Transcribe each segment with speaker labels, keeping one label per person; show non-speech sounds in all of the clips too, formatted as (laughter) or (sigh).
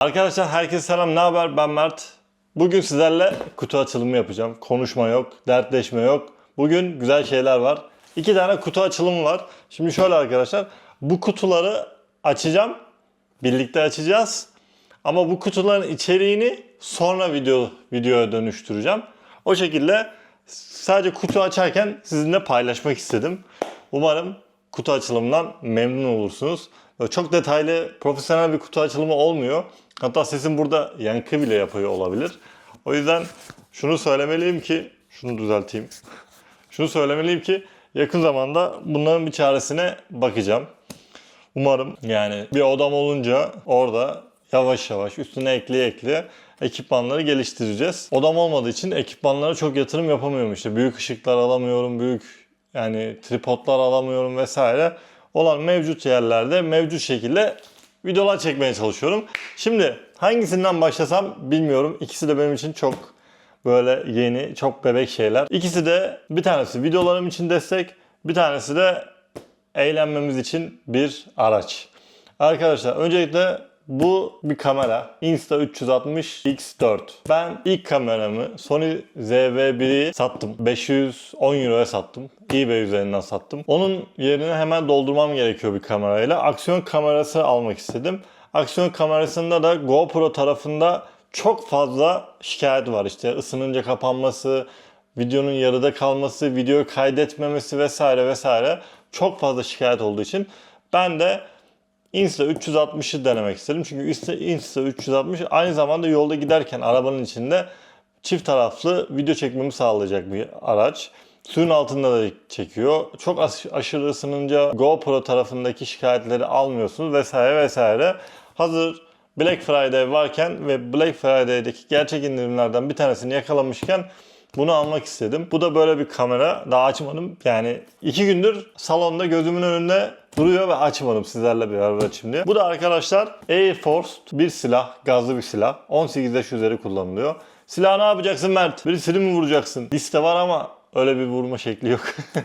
Speaker 1: Arkadaşlar herkese selam. Ne haber? Ben Mert. Bugün sizlerle kutu açılımı yapacağım. Konuşma yok, dertleşme yok. Bugün güzel şeyler var. İki tane kutu açılımı var. Şimdi şöyle arkadaşlar. Bu kutuları açacağım. Birlikte açacağız. Ama bu kutuların içeriğini sonra video videoya dönüştüreceğim. O şekilde sadece kutu açarken sizinle paylaşmak istedim. Umarım kutu açılımından memnun olursunuz. Çok detaylı, profesyonel bir kutu açılımı olmuyor. Hatta sesim burada yankı bile yapıyor olabilir. O yüzden şunu söylemeliyim ki, şunu düzelteyim. Şunu söylemeliyim ki yakın zamanda bunların bir çaresine bakacağım. Umarım yani bir odam olunca orada yavaş yavaş üstüne ekleye ekleye ekipmanları geliştireceğiz. Odam olmadığı için ekipmanlara çok yatırım yapamıyorum işte. Büyük ışıklar alamıyorum, büyük yani tripodlar alamıyorum vesaire. Olan mevcut yerlerde mevcut şekilde videolar çekmeye çalışıyorum. Şimdi hangisinden başlasam bilmiyorum. İkisi de benim için çok böyle yeni, çok bebek şeyler. İkisi de bir tanesi videolarım için destek, bir tanesi de eğlenmemiz için bir araç. Arkadaşlar öncelikle bu bir kamera. Insta360 X4. Ben ilk kameramı Sony ZV-1'i sattım. 510 euroya sattım. eBay üzerinden sattım. Onun yerine hemen doldurmam gerekiyor bir kamerayla. Aksiyon kamerası almak istedim. Aksiyon kamerasında da GoPro tarafında çok fazla şikayet var. İşte ısınınca kapanması, videonun yarıda kalması, videoyu kaydetmemesi vesaire vesaire çok fazla şikayet olduğu için ben de Insta 360'ı denemek istedim. Çünkü Insta, Insta 360 aynı zamanda yolda giderken arabanın içinde çift taraflı video çekmemi sağlayacak bir araç. Suyun altında da çekiyor. Çok aş- aşırı ısınınca GoPro tarafındaki şikayetleri almıyorsunuz vesaire vesaire. Hazır Black Friday varken ve Black Friday'deki gerçek indirimlerden bir tanesini yakalamışken bunu almak istedim. Bu da böyle bir kamera. Daha açmadım. Yani iki gündür salonda gözümün önünde duruyor ve açmadım sizlerle beraber açayım diye. Bu da arkadaşlar Air Force bir silah. Gazlı bir silah. 18 yaş üzeri kullanılıyor. Silah ne yapacaksın Mert? Birisini mi vuracaksın? Liste var ama öyle bir vurma şekli yok.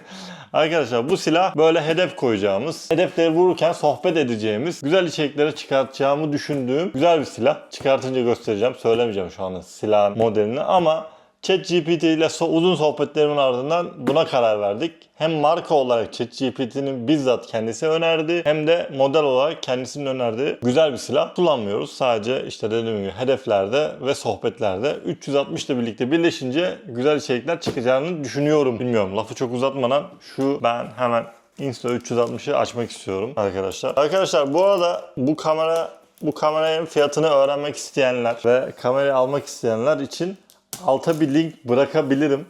Speaker 1: (laughs) Arkadaşlar bu silah böyle hedef koyacağımız, hedefleri vururken sohbet edeceğimiz, güzel içeriklere çıkartacağımı düşündüğüm güzel bir silah. Çıkartınca göstereceğim. Söylemeyeceğim şu anda silahın modelini ama ChatGPT ile so- uzun sohbetlerimin ardından buna karar verdik. Hem marka olarak ChatGPT'nin bizzat kendisi önerdi hem de model olarak kendisinin önerdiği güzel bir silah kullanmıyoruz. Sadece işte dediğim gibi hedeflerde ve sohbetlerde 360 ile birlikte birleşince güzel içerikler çıkacağını düşünüyorum. Bilmiyorum lafı çok uzatmadan şu ben hemen Insta 360'ı açmak istiyorum arkadaşlar. Arkadaşlar bu arada bu kamera bu kameranın fiyatını öğrenmek isteyenler ve kamerayı almak isteyenler için alta bir link bırakabilirim.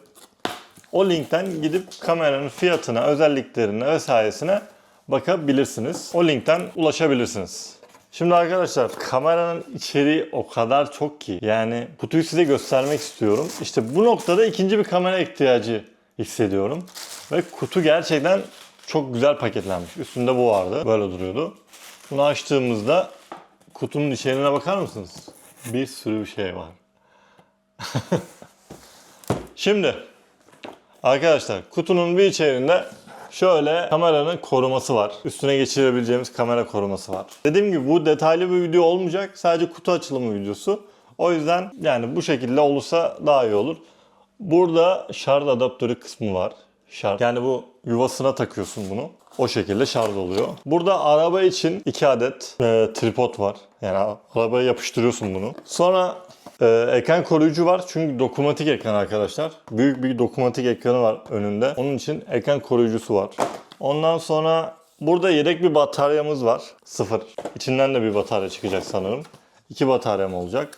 Speaker 1: O linkten gidip kameranın fiyatına, özelliklerine vesairesine bakabilirsiniz. O linkten ulaşabilirsiniz. Şimdi arkadaşlar kameranın içeriği o kadar çok ki yani kutuyu size göstermek istiyorum. İşte bu noktada ikinci bir kamera ihtiyacı hissediyorum. Ve kutu gerçekten çok güzel paketlenmiş. Üstünde bu vardı. Böyle duruyordu. Bunu açtığımızda kutunun içeriğine bakar mısınız? Bir sürü bir şey var. (laughs) Şimdi arkadaşlar kutunun bir içerisinde şöyle kameranın koruması var. Üstüne geçirebileceğimiz kamera koruması var. Dediğim gibi bu detaylı bir video olmayacak. Sadece kutu açılımı videosu. O yüzden yani bu şekilde olursa daha iyi olur. Burada şarj adaptörü kısmı var. Şarj. Yani bu yuvasına takıyorsun bunu. O şekilde şarj oluyor. Burada araba için 2 adet e, tripod var. Yani arabaya yapıştırıyorsun bunu. Sonra e, ekran koruyucu var. Çünkü dokunmatik ekran arkadaşlar. Büyük bir dokunmatik ekranı var önünde. Onun için ekran koruyucusu var. Ondan sonra burada yedek bir bataryamız var. Sıfır. İçinden de bir batarya çıkacak sanırım. İki bataryam olacak.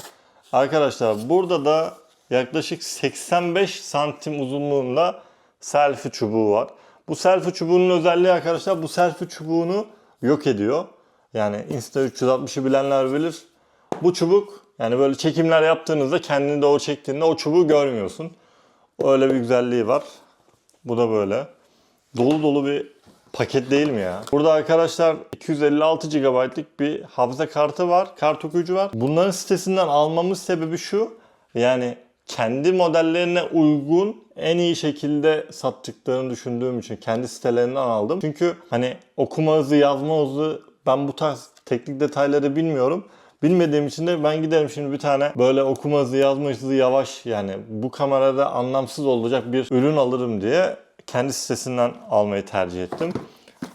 Speaker 1: Arkadaşlar burada da yaklaşık 85 santim uzunluğunda selfie çubuğu var. Bu selfie çubuğunun özelliği arkadaşlar bu selfie çubuğunu yok ediyor. Yani Insta 360'ı bilenler bilir. Bu çubuk yani böyle çekimler yaptığınızda kendini doğru çektiğinde o çubuğu görmüyorsun. Öyle bir güzelliği var. Bu da böyle. Dolu dolu bir paket değil mi ya? Burada arkadaşlar 256 GB'lık bir hafıza kartı var. Kart okuyucu var. Bunların sitesinden almamın sebebi şu. Yani kendi modellerine uygun en iyi şekilde sattıklarını düşündüğüm için kendi sitelerinden aldım. Çünkü hani okuma hızı, yazma hızı ben bu tarz teknik detayları bilmiyorum. Bilmediğim için de ben giderim şimdi bir tane böyle okuma hızı yazma hızı yavaş yani bu kamerada anlamsız olacak bir ürün alırım diye kendi sitesinden almayı tercih ettim.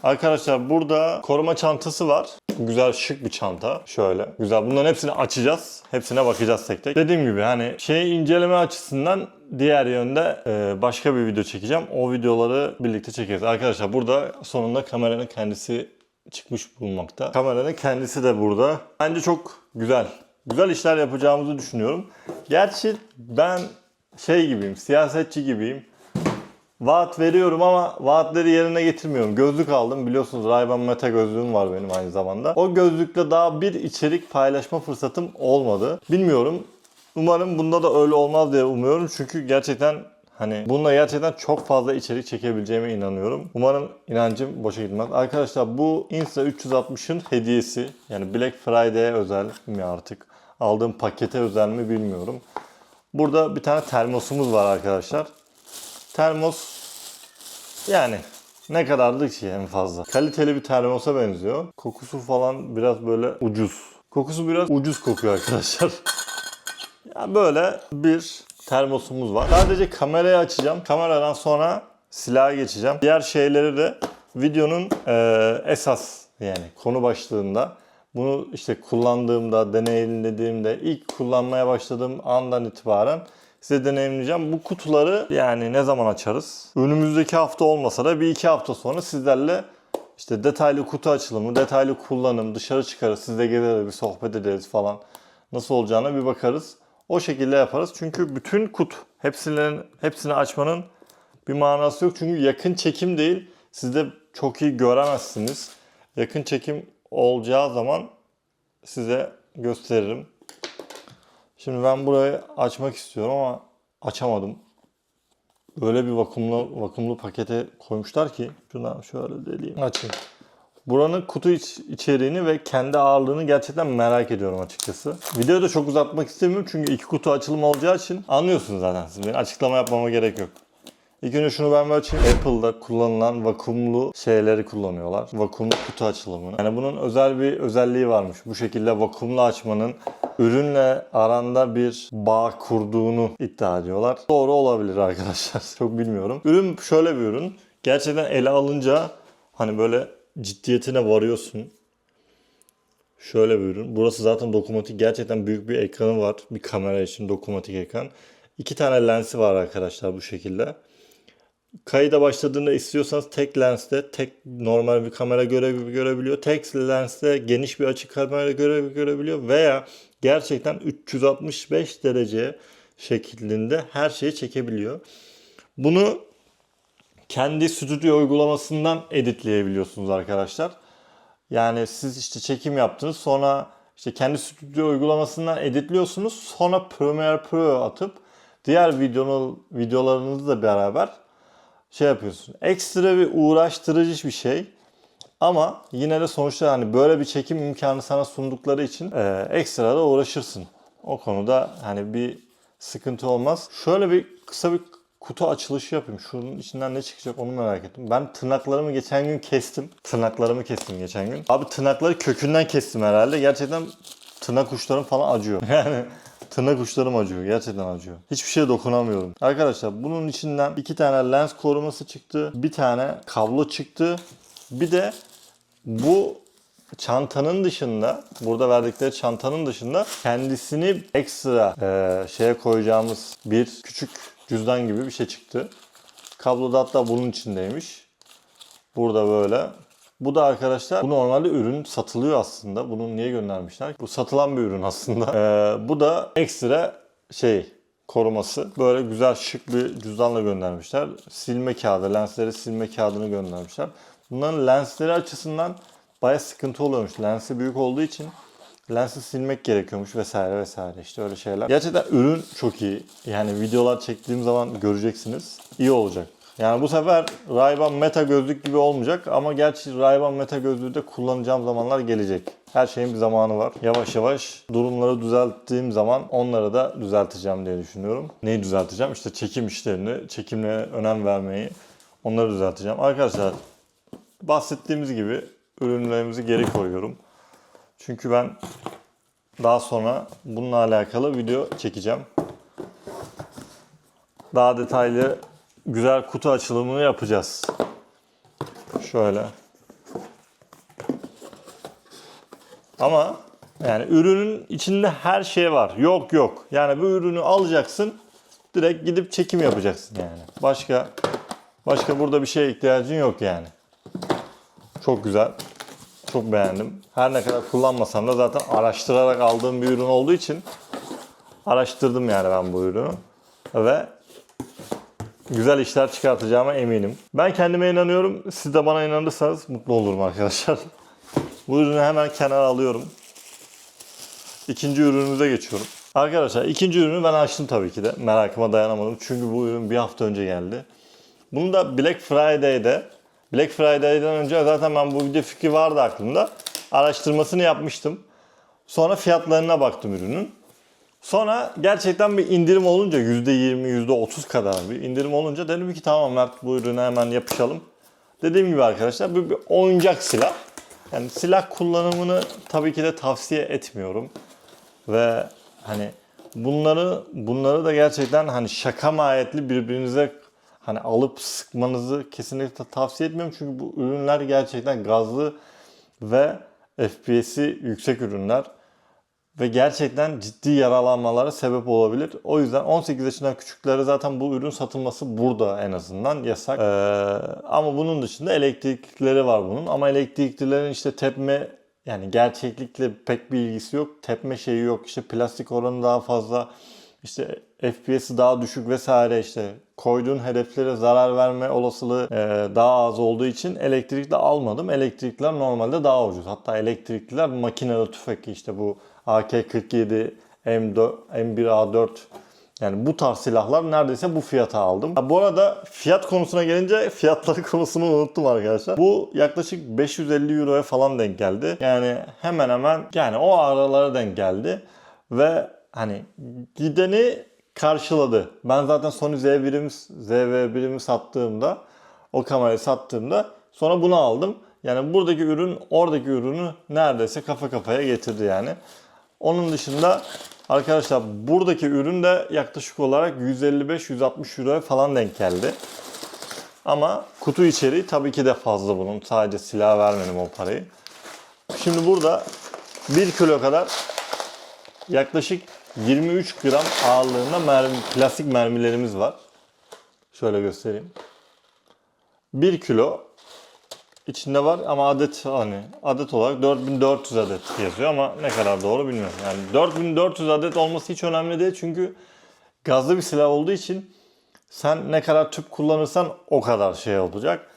Speaker 1: Arkadaşlar burada koruma çantası var. Güzel şık bir çanta. Şöyle. Güzel. Bunların hepsini açacağız. Hepsine bakacağız tek tek. Dediğim gibi hani şey inceleme açısından diğer yönde e, başka bir video çekeceğim. O videoları birlikte çekeriz. Arkadaşlar burada sonunda kameranın kendisi çıkmış bulunmakta. Kameranın kendisi de burada. Bence çok güzel. Güzel işler yapacağımızı düşünüyorum. Gerçi ben şey gibiyim, siyasetçi gibiyim. Vaat veriyorum ama vaatleri yerine getirmiyorum. Gözlük aldım. Biliyorsunuz Ray-Ban Meta gözlüğüm var benim aynı zamanda. O gözlükle daha bir içerik paylaşma fırsatım olmadı. Bilmiyorum. Umarım bunda da öyle olmaz diye umuyorum. Çünkü gerçekten hani bununla gerçekten çok fazla içerik çekebileceğime inanıyorum. Umarım inancım boşa gitmez. Arkadaşlar bu Insta 360'ın hediyesi. Yani Black Friday'e özel mi artık? Aldığım pakete özel mi bilmiyorum. Burada bir tane termosumuz var arkadaşlar. Termos yani ne kadardı ki en fazla. Kaliteli bir termosa benziyor. Kokusu falan biraz böyle ucuz. Kokusu biraz ucuz kokuyor arkadaşlar. (laughs) ya böyle bir termosumuz var. Sadece kamerayı açacağım. Kameradan sonra silaha geçeceğim. Diğer şeyleri de videonun eee, esas yani konu başlığında bunu işte kullandığımda, deneyimlediğimde, ilk kullanmaya başladığım andan itibaren size deneyimleyeceğim. Bu kutuları yani ne zaman açarız? Önümüzdeki hafta olmasa da bir iki hafta sonra sizlerle işte detaylı kutu açılımı, detaylı kullanım, dışarı çıkarız, sizle gezeriz, bir sohbet ederiz falan. Nasıl olacağına bir bakarız. O şekilde yaparız. Çünkü bütün kutu, hepsinin, hepsini açmanın bir manası yok. Çünkü yakın çekim değil. Siz de çok iyi göremezsiniz. Yakın çekim olacağı zaman size gösteririm. Şimdi ben burayı açmak istiyorum ama açamadım. Böyle bir vakumlu vakumlu pakete koymuşlar ki şuradan şöyle deleyeyim. Açayım. Buranın kutu iç- içeriğini ve kendi ağırlığını gerçekten merak ediyorum açıkçası. Videoyu da çok uzatmak istemiyorum çünkü iki kutu açılımı olacağı için anlıyorsunuz zaten siz. Benim açıklama yapmama gerek yok. İlk önce şunu ben bir açayım. Apple'da kullanılan vakumlu şeyleri kullanıyorlar. Vakumlu kutu açılımını. Yani bunun özel bir özelliği varmış. Bu şekilde vakumlu açmanın ürünle aranda bir bağ kurduğunu iddia ediyorlar. Doğru olabilir arkadaşlar. (laughs) Çok bilmiyorum. Ürün şöyle bir ürün. Gerçekten ele alınca hani böyle ciddiyetine varıyorsun. Şöyle bir ürün. Burası zaten dokunmatik. Gerçekten büyük bir ekranı var. Bir kamera için dokunmatik ekran. İki tane lensi var arkadaşlar bu şekilde. Kayıda başladığında istiyorsanız tek lenste tek normal bir kamera göre görebiliyor. Tek lenste geniş bir açı kamera göre görebiliyor veya gerçekten 365 derece şeklinde her şeyi çekebiliyor. Bunu kendi stüdyo uygulamasından editleyebiliyorsunuz arkadaşlar. Yani siz işte çekim yaptınız sonra işte kendi stüdyo uygulamasından editliyorsunuz. Sonra Premiere Pro atıp diğer videonun videolarınızla beraber şey yapıyorsun. Ekstra bir uğraştırıcı bir şey. Ama yine de sonuçta hani böyle bir çekim imkanı sana sundukları için e, ekstra da uğraşırsın. O konuda hani bir sıkıntı olmaz. Şöyle bir kısa bir kutu açılışı yapayım. Şunun içinden ne çıkacak onu merak ettim. Ben tırnaklarımı geçen gün kestim. Tırnaklarımı kestim geçen gün. Abi tırnakları kökünden kestim herhalde. Gerçekten tırnak uçlarım falan acıyor. (laughs) Yani tırnak uçlarım acıyor. Gerçekten acıyor. Hiçbir şeye dokunamıyorum. Arkadaşlar bunun içinden iki tane lens koruması çıktı. Bir tane kablo çıktı. Bir de bu çantanın dışında, burada verdikleri çantanın dışında kendisini ekstra e, şeye koyacağımız bir küçük cüzdan gibi bir şey çıktı. Kablo da hatta bunun içindeymiş. Burada böyle. Bu da arkadaşlar bu normalde ürün satılıyor aslında. Bunu niye göndermişler? Bu satılan bir ürün aslında. (laughs) Ee, bu da ekstra şey koruması. Böyle güzel şık bir cüzdanla göndermişler. Silme kağıdı, lensleri silme kağıdını göndermişler. Bunların lensleri açısından baya sıkıntı oluyormuş. Lensi büyük olduğu için lensi silmek gerekiyormuş vesaire vesaire işte öyle şeyler. Gerçekten ürün çok iyi. Yani videolar çektiğim zaman göreceksiniz. İyi olacak. Yani bu sefer Ray-Ban Meta gözlük gibi olmayacak ama gerçi Ray-Ban Meta gözlüğü de kullanacağım zamanlar gelecek. Her şeyin bir zamanı var. Yavaş yavaş durumları düzelttiğim zaman onları da düzelteceğim diye düşünüyorum. Neyi düzelteceğim? İşte çekim işlerini, çekimle önem vermeyi onları düzelteceğim. Arkadaşlar bahsettiğimiz gibi ürünlerimizi geri koyuyorum. Çünkü ben daha sonra bununla alakalı video çekeceğim. Daha detaylı güzel kutu açılımını yapacağız. Şöyle. Ama yani ürünün içinde her şey var. Yok yok. Yani bu ürünü alacaksın. Direkt gidip çekim yapacaksın yani. Başka başka burada bir şeye ihtiyacın yok yani. Çok güzel. Çok beğendim. Her ne kadar kullanmasam da zaten araştırarak aldığım bir ürün olduğu için araştırdım yani ben bu ürünü. Ve güzel işler çıkartacağıma eminim. Ben kendime inanıyorum. Siz de bana inanırsanız mutlu olurum arkadaşlar. (laughs) Bu ürünü hemen kenara alıyorum. İkinci ürünümüze geçiyorum. Arkadaşlar ikinci ürünü ben açtım tabii ki de. Merakıma dayanamadım. Çünkü bu ürün bir hafta önce geldi. Bunu da Black Friday'de Black Friday'den önce zaten ben bu video fikri vardı aklımda. Araştırmasını yapmıştım. Sonra fiyatlarına baktım ürünün. Sonra gerçekten bir indirim olunca %20, %30 kadar bir indirim olunca dedim ki tamam Mert bu ürüne hemen yapışalım. Dediğim gibi arkadaşlar bu bir oyuncak silah. Yani silah kullanımını tabii ki de tavsiye etmiyorum. Ve hani bunları bunları da gerçekten hani şaka mahiyetli birbirinize hani alıp sıkmanızı kesinlikle tavsiye etmiyorum. Çünkü bu ürünler gerçekten gazlı ve FPS'i yüksek ürünler ve gerçekten ciddi yaralanmalara sebep olabilir. O yüzden 18 yaşından küçüklere zaten bu ürün satılması burada en azından yasak. Ee, ama bunun dışında elektriklileri var bunun. Ama elektriklilerin işte tepme yani gerçeklikle pek bir ilgisi yok. Tepme şeyi yok. İşte plastik oranı daha fazla. İşte FPS'i daha düşük vesaire işte koyduğun hedeflere zarar verme olasılığı e, daha az olduğu için elektrikli almadım. Elektrikler normalde daha ucuz. Hatta elektrikliler makineli tüfek işte bu AK-47, M4, M1A4 yani bu tarz silahlar neredeyse bu fiyata aldım. Ha, bu arada fiyat konusuna gelince (laughs) fiyatları konusunu unuttum arkadaşlar. Bu yaklaşık 550 euroya falan denk geldi. Yani hemen hemen yani o aralara denk geldi. Ve hani gideni karşıladı. Ben zaten Sony Z1'imi ZV1'imi sattığımda o kamerayı sattığımda sonra bunu aldım. Yani buradaki ürün oradaki ürünü neredeyse kafa kafaya getirdi yani. Onun dışında arkadaşlar buradaki ürün de yaklaşık olarak 155-160 euroya falan denk geldi. Ama kutu içeriği tabii ki de fazla bunun. Sadece silah vermedim o parayı. Şimdi burada 1 kilo kadar yaklaşık 23 gram ağırlığında mermi, plastik mermilerimiz var. Şöyle göstereyim. 1 kilo içinde var ama adet hani adet olarak 4400 adet yazıyor ama ne kadar doğru bilmiyorum. Yani 4400 adet olması hiç önemli değil çünkü gazlı bir silah olduğu için sen ne kadar tüp kullanırsan o kadar şey olacak.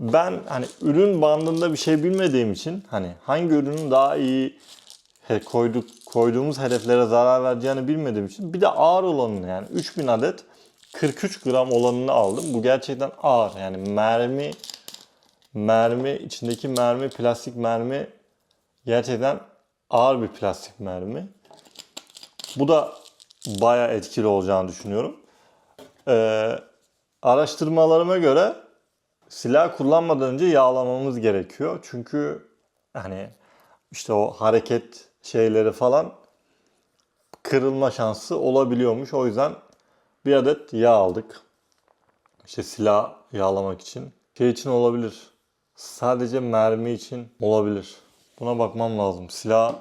Speaker 1: Ben hani ürün bandında bir şey bilmediğim için hani hangi ürünün daha iyi he, koyduk koyduğumuz hedeflere zarar vereceğini bilmediğim için bir de ağır olanını yani 3000 adet 43 gram olanını aldım. Bu gerçekten ağır yani mermi mermi içindeki mermi plastik mermi gerçekten ağır bir plastik mermi. Bu da baya etkili olacağını düşünüyorum. Ee, araştırmalarıma göre silah kullanmadan önce yağlamamız gerekiyor. Çünkü hani işte o hareket şeyleri falan kırılma şansı olabiliyormuş. O yüzden bir adet yağ aldık. İşte silah yağlamak için. Şey için olabilir. Sadece mermi için olabilir. Buna bakmam lazım. Silah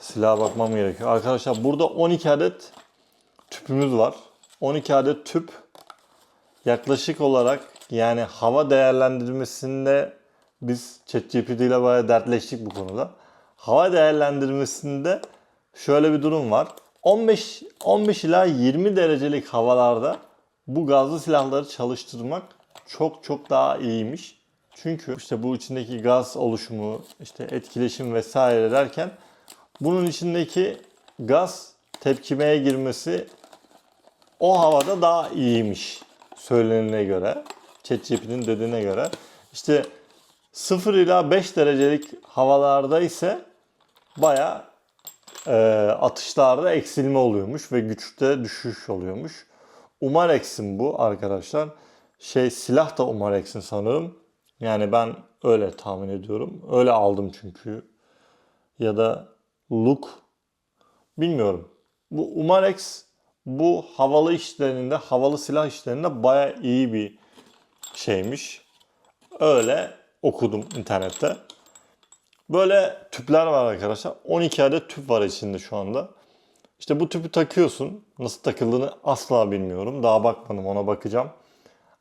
Speaker 1: silaha bakmam gerekiyor. Arkadaşlar burada 12 adet tüpümüz var. 12 adet tüp yaklaşık olarak yani hava değerlendirmesinde biz ChatGPT ile bayağı dertleştik bu konuda. Hava değerlendirmesinde şöyle bir durum var. 15 15 ila 20 derecelik havalarda bu gazlı silahları çalıştırmak çok çok daha iyiymiş. Çünkü işte bu içindeki gaz oluşumu, işte etkileşim vesaire derken bunun içindeki gaz tepkimeye girmesi o havada daha iyiymiş söylenene göre. ChatGPT'nin dediğine göre. İşte 0 ila 5 derecelik havalarda ise baya e, atışlarda eksilme oluyormuş ve güçte düşüş oluyormuş. Umarex'in bu arkadaşlar. Şey silah da Umarex'in sanırım. Yani ben öyle tahmin ediyorum. Öyle aldım çünkü. Ya da Look bilmiyorum. Bu Umarex bu havalı işlerinde, havalı silah işlerinde baya iyi bir şeymiş. Öyle okudum internette. Böyle tüpler var arkadaşlar. 12 adet tüp var içinde şu anda. İşte bu tüpü takıyorsun. Nasıl takıldığını asla bilmiyorum. Daha bakmadım ona bakacağım.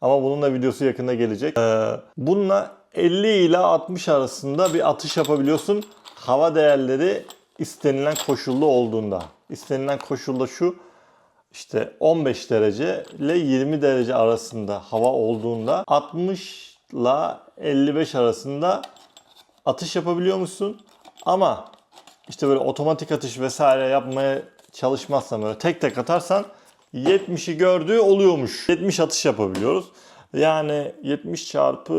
Speaker 1: Ama bunun da videosu yakında gelecek. Ee, bununla 50 ile 60 arasında bir atış yapabiliyorsun. Hava değerleri istenilen koşulda olduğunda. İstenilen koşulda şu işte 15 derece ile 20 derece arasında hava olduğunda 60 ile 55 arasında atış yapabiliyor musun? Ama işte böyle otomatik atış vesaire yapmaya çalışmazsan böyle tek tek atarsan 70'i gördüğü oluyormuş. 70 atış yapabiliyoruz. Yani 70 çarpı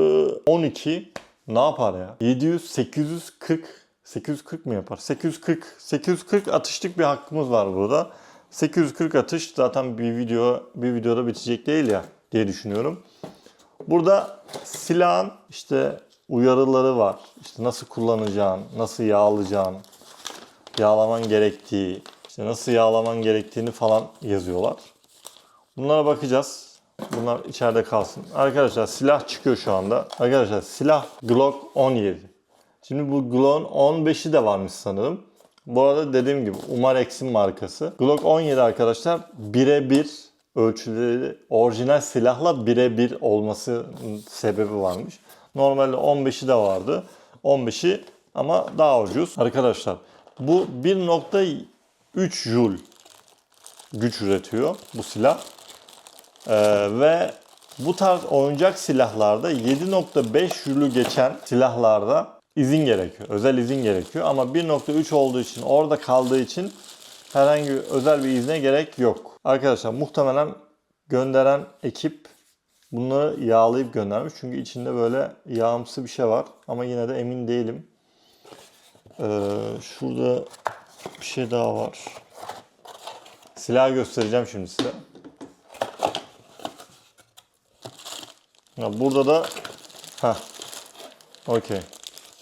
Speaker 1: 12 ne yapar ya? 700, 840, 840 mı yapar? 840, 840 atışlık bir hakkımız var burada. 840 atış zaten bir video bir videoda bitecek değil ya diye düşünüyorum. Burada silahın işte uyarıları var. İşte nasıl kullanacağın, nasıl yağlayacağın, yağlaman gerektiği, işte nasıl yağlaman gerektiğini falan yazıyorlar. Bunlara bakacağız. Bunlar içeride kalsın. Arkadaşlar silah çıkıyor şu anda. Arkadaşlar silah Glock 17. Şimdi bu Glock 15'i de varmış sanırım. Bu arada dediğim gibi Umarex'in markası. Glock 17 arkadaşlar birebir ölçüleri orijinal silahla birebir olması sebebi varmış. Normalde 15'i de vardı. 15'i ama daha ucuz. Arkadaşlar bu 1.3 Joule güç üretiyor bu silah. Ee, ve bu tarz oyuncak silahlarda 7.5 Joule'ü geçen silahlarda izin gerekiyor. Özel izin gerekiyor ama 1.3 olduğu için orada kaldığı için herhangi özel bir izne gerek yok. Arkadaşlar muhtemelen gönderen ekip bunları yağlayıp göndermiş. Çünkü içinde böyle yağımsı bir şey var. Ama yine de emin değilim. Ee, şurada bir şey daha var. Silah göstereceğim şimdi size. Ya burada da ha. Okey.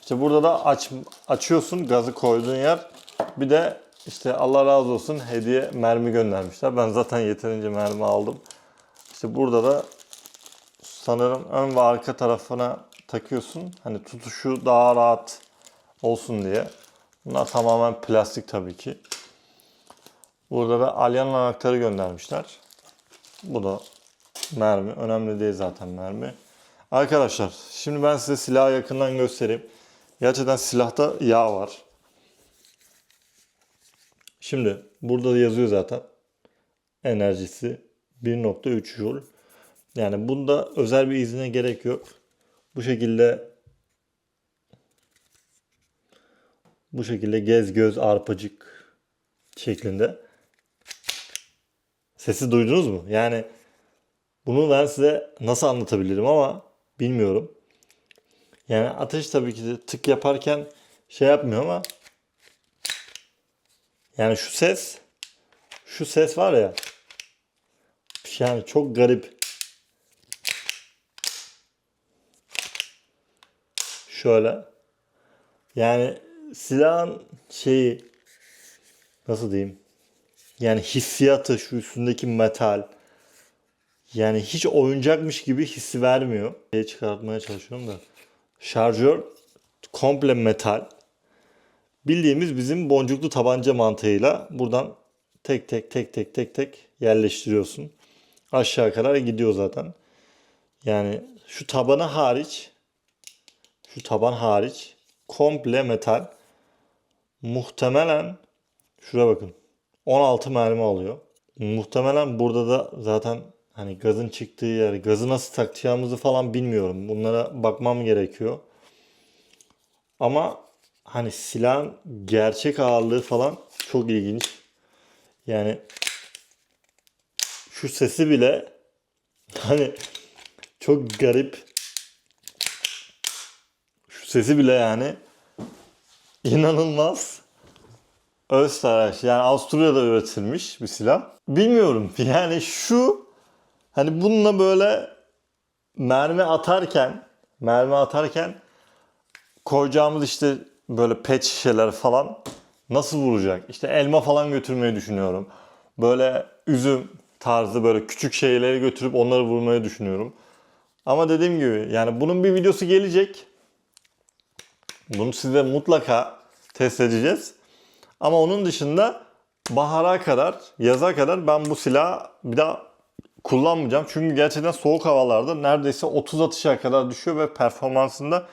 Speaker 1: İşte burada da aç açıyorsun gazı koyduğun yer. Bir de işte Allah razı olsun hediye mermi göndermişler. Ben zaten yeterince mermi aldım. İşte burada da sanırım ön ve arka tarafına takıyorsun. Hani tutuşu daha rahat olsun diye. Bunlar tamamen plastik tabii ki. Burada da alyan anahtarı göndermişler. Bu da mermi. Önemli değil zaten mermi. Arkadaşlar şimdi ben size silahı yakından göstereyim. Gerçekten silahta yağ var. Şimdi burada da yazıyor zaten. Enerjisi 1.3 Joule. Yani bunda özel bir izine gerek yok. Bu şekilde bu şekilde gez göz arpacık şeklinde. Sesi duydunuz mu? Yani bunu ben size nasıl anlatabilirim ama bilmiyorum. Yani ateş tabii ki de tık yaparken şey yapmıyor ama yani şu ses şu ses var ya yani çok garip. Şöyle. Yani silahın şeyi nasıl diyeyim? Yani hissiyatı şu üstündeki metal. Yani hiç oyuncakmış gibi hissi vermiyor. Şey çıkartmaya çalışıyorum da. Şarjör komple metal. Bildiğimiz bizim boncuklu tabanca mantığıyla buradan tek tek tek tek tek tek yerleştiriyorsun. Aşağı kadar gidiyor zaten. Yani şu tabanı hariç şu taban hariç komple metal. Muhtemelen şuraya bakın. 16 mermi alıyor. Muhtemelen burada da zaten hani gazın çıktığı yer, gazı nasıl takacağımızı falan bilmiyorum. Bunlara bakmam gerekiyor. Ama hani silahın gerçek ağırlığı falan çok ilginç. Yani şu sesi bile (laughs) hani çok garip. Sesi bile yani inanılmaz. Österreich yani Avusturya'da üretilmiş bir silah. Bilmiyorum yani şu hani bununla böyle mermi atarken mermi atarken koyacağımız işte böyle pet şişeler falan Nasıl vuracak? İşte elma falan götürmeyi düşünüyorum. Böyle üzüm tarzı böyle küçük şeyleri götürüp onları vurmayı düşünüyorum. Ama dediğim gibi yani bunun bir videosu gelecek. Bunu size mutlaka test edeceğiz. Ama onun dışında bahara kadar, yaza kadar ben bu silahı bir daha kullanmayacağım. Çünkü gerçekten soğuk havalarda neredeyse 30 atışa kadar düşüyor ve performansında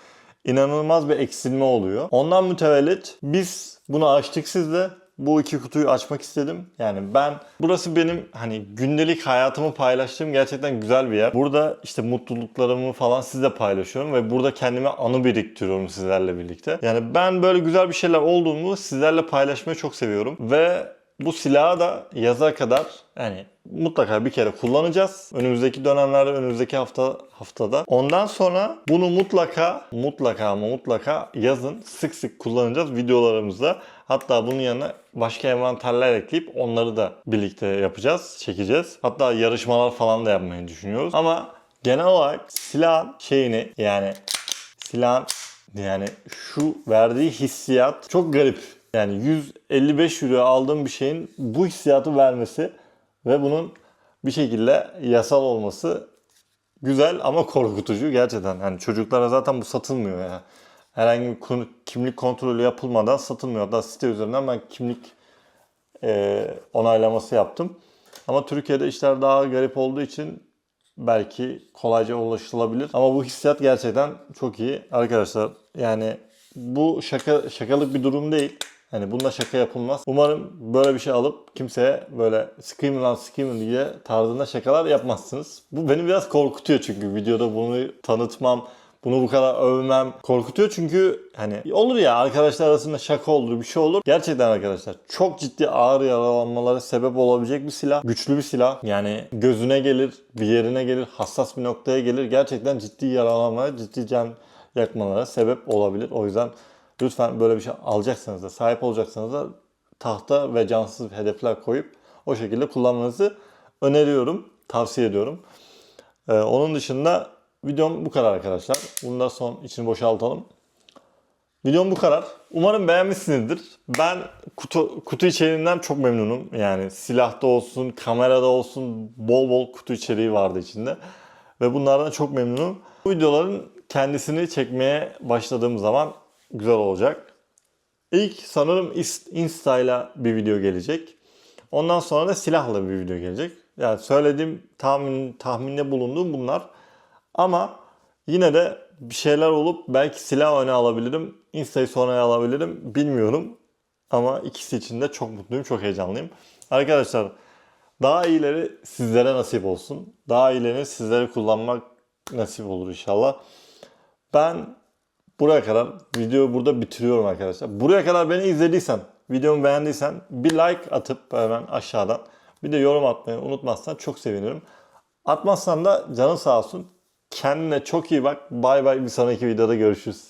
Speaker 1: inanılmaz bir eksilme oluyor. Ondan mütevellit biz bunu açtık sizle. Bu iki kutuyu açmak istedim. Yani ben burası benim hani gündelik hayatımı paylaştığım gerçekten güzel bir yer. Burada işte mutluluklarımı falan sizle paylaşıyorum ve burada kendime anı biriktiriyorum sizlerle birlikte. Yani ben böyle güzel bir şeyler olduğumu sizlerle paylaşmayı çok seviyorum ve bu silahı da yaza kadar yani mutlaka bir kere kullanacağız. Önümüzdeki dönemlerde, önümüzdeki hafta haftada. Ondan sonra bunu mutlaka, mutlaka ama mutlaka yazın sık sık kullanacağız videolarımızda. Hatta bunun yanına başka envanterler ekleyip onları da birlikte yapacağız, çekeceğiz. Hatta yarışmalar falan da yapmayı düşünüyoruz. Ama genel olarak silahın şeyini yani silahın yani şu verdiği hissiyat çok garip. Yani 155 euro aldığım bir şeyin bu hissiyatı vermesi ve bunun bir şekilde yasal olması güzel ama korkutucu gerçekten. Yani çocuklara zaten bu satılmıyor ya. Herhangi bir kimlik kontrolü yapılmadan satılmıyor. Hatta site üzerinden ben kimlik e, onaylaması yaptım. Ama Türkiye'de işler daha garip olduğu için belki kolayca ulaşılabilir. Ama bu hissiyat gerçekten çok iyi. Arkadaşlar yani bu şaka şakalık bir durum değil. Hani bunda şaka yapılmaz. Umarım böyle bir şey alıp kimseye böyle sıkayım lan sıkayım diye tarzında şakalar yapmazsınız. Bu beni biraz korkutuyor çünkü videoda bunu tanıtmam, bunu bu kadar övmem korkutuyor çünkü hani olur ya arkadaşlar arasında şaka olur bir şey olur. Gerçekten arkadaşlar çok ciddi ağır yaralanmalara sebep olabilecek bir silah. Güçlü bir silah. Yani gözüne gelir, bir yerine gelir, hassas bir noktaya gelir. Gerçekten ciddi yaralanmaya, ciddi can yakmalara sebep olabilir. O yüzden lütfen böyle bir şey alacaksanız da sahip olacaksanız da tahta ve cansız hedefler koyup o şekilde kullanmanızı öneriyorum, tavsiye ediyorum. Ee, onun dışında videom bu kadar arkadaşlar. Bunu son içini boşaltalım. Videom bu kadar. Umarım beğenmişsinizdir. Ben kutu, kutu içeriğinden çok memnunum. Yani silahta olsun, kamerada olsun bol bol kutu içeriği vardı içinde. Ve bunlardan çok memnunum. Bu videoların kendisini çekmeye başladığım zaman güzel olacak. İlk sanırım Insta ile bir video gelecek. Ondan sonra da silahla bir video gelecek. Yani söylediğim tahmin tahminde bulunduğum bunlar. Ama yine de bir şeyler olup belki silah öne alabilirim. Insta'yı sonra alabilirim. Bilmiyorum. Ama ikisi için de çok mutluyum, çok heyecanlıyım. Arkadaşlar daha iyileri sizlere nasip olsun. Daha iyilerini sizlere kullanmak nasip olur inşallah. Ben buraya kadar videoyu burada bitiriyorum arkadaşlar. Buraya kadar beni izlediysen, videomu beğendiysen bir like atıp hemen aşağıdan bir de yorum atmayı unutmazsan çok sevinirim. Atmazsan da canın sağ olsun. Kendine çok iyi bak. Bay bay bir sonraki videoda görüşürüz.